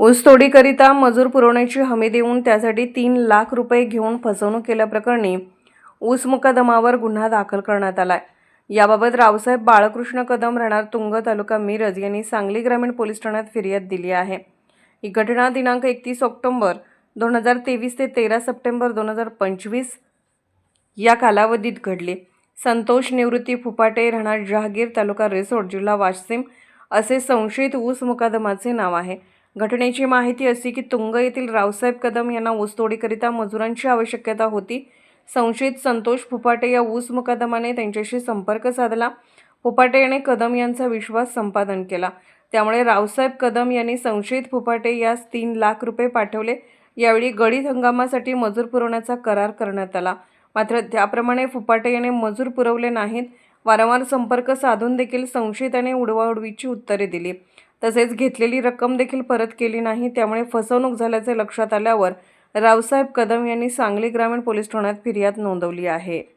ऊसतोडीकरिता मजूर पुरवण्याची हमी देऊन त्यासाठी तीन लाख रुपये घेऊन फसवणूक केल्याप्रकरणी ऊस मुकादमावर गुन्हा दाखल करण्यात आला आहे याबाबत रावसाहेब बाळकृष्ण कदम राहणार तुंग तालुका मिरज यांनी सांगली ग्रामीण पोलीस ठाण्यात फिर्याद दिली आहे. ही घटना दिनांक एकतीस ऑक्टोंबर दोन हजार तेवीस ते तेरा सप्टेंबर दोन हजार पंचवीस या कालावधीत घडली. संतोष निवृत्ती फुपाटे राहणार जहागीर तालुका रिसोड जिल्हा वाशिम असे संशयित ऊस मुकादमाचे नाव आहे. घटनेची माहिती अशी की तुंग येथील रावसाहेब कदम यांना ऊसतोडीकरिता मजुरांची आवश्यकता होती. संशयित संतोष फुपाटे या ऊस मुकादमाने त्यांच्याशी संपर्क साधला. फुपाटे याने कदम यांचा विश्वास संपादन केला. त्यामुळे रावसाहेब कदम यांनी संशयित फुपाटे यास तीन लाख रुपये पाठवले. यावेळी गडीत हंगामासाठी मजूर पुरवण्याचा करार करण्यात आला. मात्र त्याप्रमाणे फुपाटे याने मजूर पुरवले नाहीत. वारंवार संपर्क साधून देखील संशयिताने उडवाउडवीची उत्तरे दिली. तसेच घेतलेली रक्कम देखील परत केली नाही. त्यामुळे फसवणूक झाल्याचे लक्षात आल्यावर रावसाहेब कदम यांनी सांगली ग्रामीण पोलीस ठाण्यात फिर्याद नोंदवली आहे.